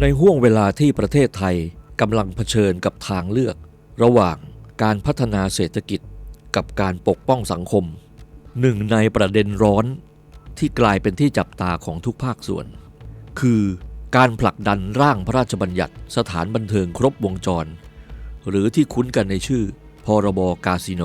ในห่วงเวลาที่ประเทศไทยกำลังเผชิญกับทางเลือก ระหว่างการพัฒนาเศรษฐกิจกับการปกป้องสังคม หนึ่งในประเด็นร้อนที่กลายเป็นที่จับตาของทุกภาคส่วน คือการผลักดันร่างพระราชบัญญัติสถานบันเทิงครบวงจร หรือที่คุ้นกันในชื่อ พรบกาสิโน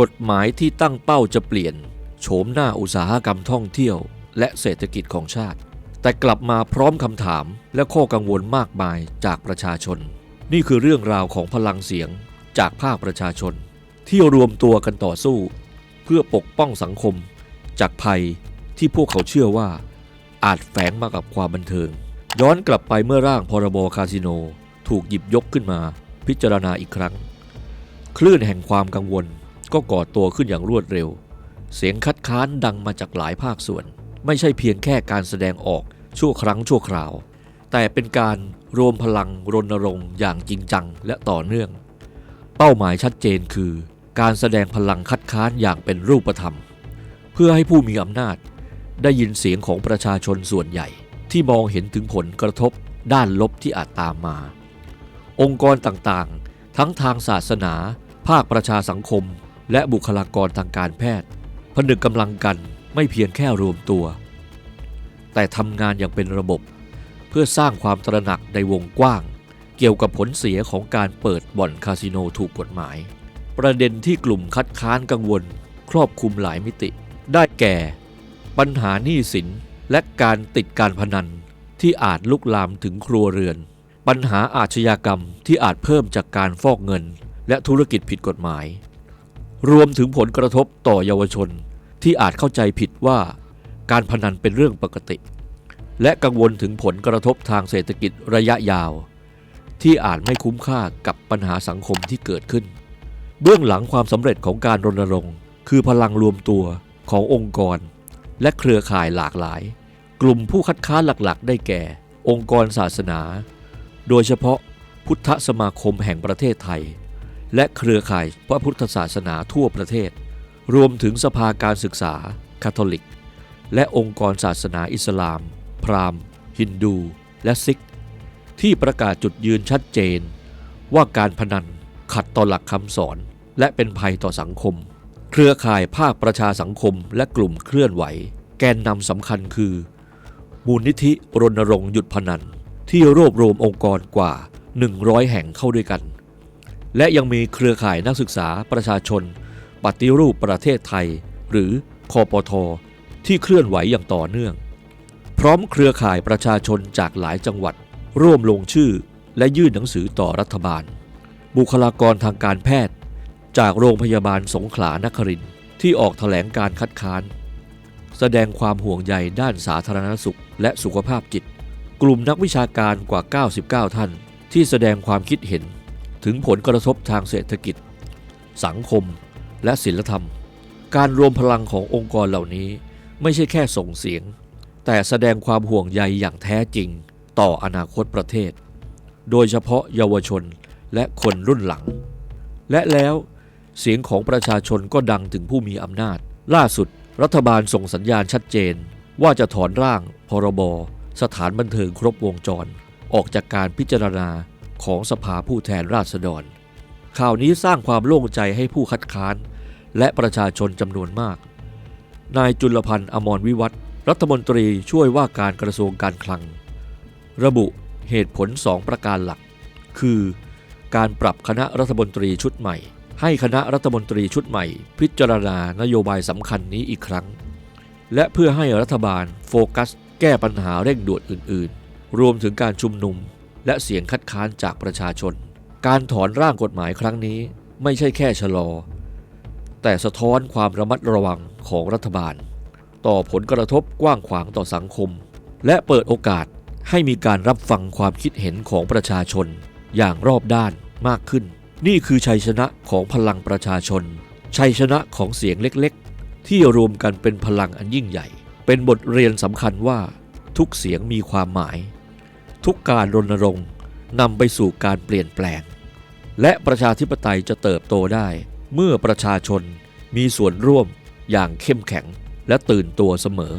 กฎหมายที่ตั้งเป้าจะเปลี่ยนโฉมหน้าอุตสาหกรรมท่องเที่ยว และเศรษฐกิจของชาติ แต่กลับมาพร้อมคำถามและข้อกังวลมากมายจากประชาชน นี่คือเรื่องราวของพลังเสียงจากภาคประชาชน ที่รวมตัวกันต่อสู้ เพื่อปกป้องสังคม จากภัยที่พวกเขาเชื่อว่า อาจแฝงมากับความบันเทิง ย้อนกลับไปเมื่อร่างพรบคาสิโน ถูกหยิบยกขึ้นมาพิจารณาอีกครั้ง คลื่นแห่งความกังวลก็ก่อตัวขึ้นอย่างรวดเร็ว เสียงคัดค้านดังมาจากหลายภาคส่วน ไม่ใช่เพียงแค่การแสดงออก ชั่วครั้งชั่วคราว แต่เป็นการรวมพลังรณรงค์อย่างจริงจังและต่อเนื่อง เป้าหมายชัดเจนคือ การแสดงพลังคัดค้านอย่างเป็นรูปธรรม เพื่อให้ผู้มีอำนาจ ได้ยินเสียงของประชาชนส่วนใหญ่ ที่มองเห็นถึงผลกระทบด้านลบที่อาจตามมา องค์กรต่างๆ ทั้งทางศาสนา ภาคประชาสังคม และบุคลากรทางการแพทย์ผนึกกำลังกันไม่เพียงแค่รวมตัว แต่ทำงานอย่างเป็นระบบ เพื่อสร้างความตระหนักในวงกว้าง เกี่ยวกับผลเสียของการเปิดบ่อนคาสิโนถูกกฎหมาย ประเด็นที่กลุ่มคัดค้านกังวล ครอบคลุมหลายมิติ ได้แก่ ปัญหาหนี้สินและการติดการพนันที่อาจลุกลามถึงครัวเรือน ปัญหาอาชญากรรมที่อาจเพิ่มจากการฟอกเงิน และธุรกิจผิดกฎหมาย รวมถึงผลกระทบต่อเยาวชนที่อาจเข้าใจผิดว่า การพนันเป็นเรื่องปกติ และกังวลถึงผลกระทบทางเศรษฐกิจระยะยาว ที่อาจไม่คุ้มค่ากับปัญหาสังคมที่เกิดขึ้น เบื้องหลังความสำเร็จของการรณรงค์ คือพลังรวมตัวขององค์กร และเครือข่ายหลากหลาย กลุ่มผู้คัดค้านหลักๆ ได้แก่ องค์กรศาสนา โดยเฉพาะพุทธสมาคมแห่งประเทศไทย และเครือข่ายพระพุทธศาสนาทั่วประเทศ รวมถึงสภาการศึกษาคาทอลิก และองค์กรศาสนาอิสลาม พราหมณ์ ฮินดู และซิก ที่ประกาศจุดยืนชัดเจน ว่าการพนันขัดต่อหลักคำสอน และเป็นภัยต่อสังคม เครือข่ายภาคประชาสังคมและกลุ่มเคลื่อนไหว แกนนำสำคัญคือ มูลนิธิรณรงค์หยุดพนัน ที่รวบรวมองค์กรกว่า 100 แห่งเข้าด้วยกัน และยังมีเครือข่ายนักศึกษาประชาชน ปฏิรูปประเทศไทย หรือคอปท ที่เคลื่อนไหวอย่างต่อเนื่อง พร้อมเครือข่ายประชาชนจากหลายจังหวัด ร่วมลงชื่อและยื่นหนังสือต่อรัฐบาล บุคลากรทางการแพทย์ จากโรงพยาบาลสงขลานครินที่ออกแถลงการคัดค้าน แสดงความห่วงใยด้านสาธารณสุขและสุขภาพจิต กลุ่มนักวิชาการกว่า 99 ท่าน ที่แสดงความคิดเห็น ถึงผลกระทบทางเศรษฐกิจ สังคม และศิลธรรม การรวมพลังขององค์กรเหล่านี้ ไม่ใช่แค่ส่งเสียง แต่แสดงความห่วงใยอย่างแท้จริงต่ออนาคตประเทศ โดยเฉพาะเยาวชนและคนรุ่นหลัง และแล้วเสียงของประชาชนก็ดังถึงผู้มีอำนาจ ล่าสุด รัฐบาลส่งสัญญาณชัดเจน ว่าจะถอนร่าง พรบ สถานบันเทิงครบวงจร ออกจากการพิจารณาของสภาผู้แทนราษฎร ข่าวนี้สร้างความโล่งใจให้ผู้คัดค้าน และประชาชนจำนวนมาก นายจุลพันธ์อมรวิวัฒรัฐมนตรีช่วยว่าการกระทรวงการคลัง ระบุเหตุผลสองประการหลัก คือ การปรับคณะรัฐมนตรีชุดใหม่ ให้คณะรัฐมนตรีชุดใหม่ พิจารณานโยบายสำคัญนี้อีกครั้ง และเพื่อให้รัฐบาลโฟกัส แก้ปัญหาเร่งด่วนอื่น ๆ รวมถึงการชุมนุม และเสียงคัดค้านจากประชาชน การถอนร่างกฎหมายครั้งนี้ไม่ใช่แค่ชะลอ แต่สะท้อนความระมัดระวัง ของรัฐบาล ต่อผลกระทบกว้างขวางต่อสังคม และเปิดโอกาสให้มีการรับฟังความคิดเห็นของประชาชนอย่างรอบด้านมากขึ้น นี่คือชัยชนะของพลังประชาชน ชัยชนะของเสียงเล็กๆ ที่รวมกันเป็นพลังอันยิ่งใหญ่ เป็นบทเรียนสำคัญว่าทุกเสียงมีความหมาย ทุกการรณรงค์นำไปสู่การเปลี่ยนแปลง และประชาธิปไตยจะเติบโตได้ เมื่อประชาชนมีส่วนร่วม อย่างเข้มแข็งและตื่นตัวเสมอ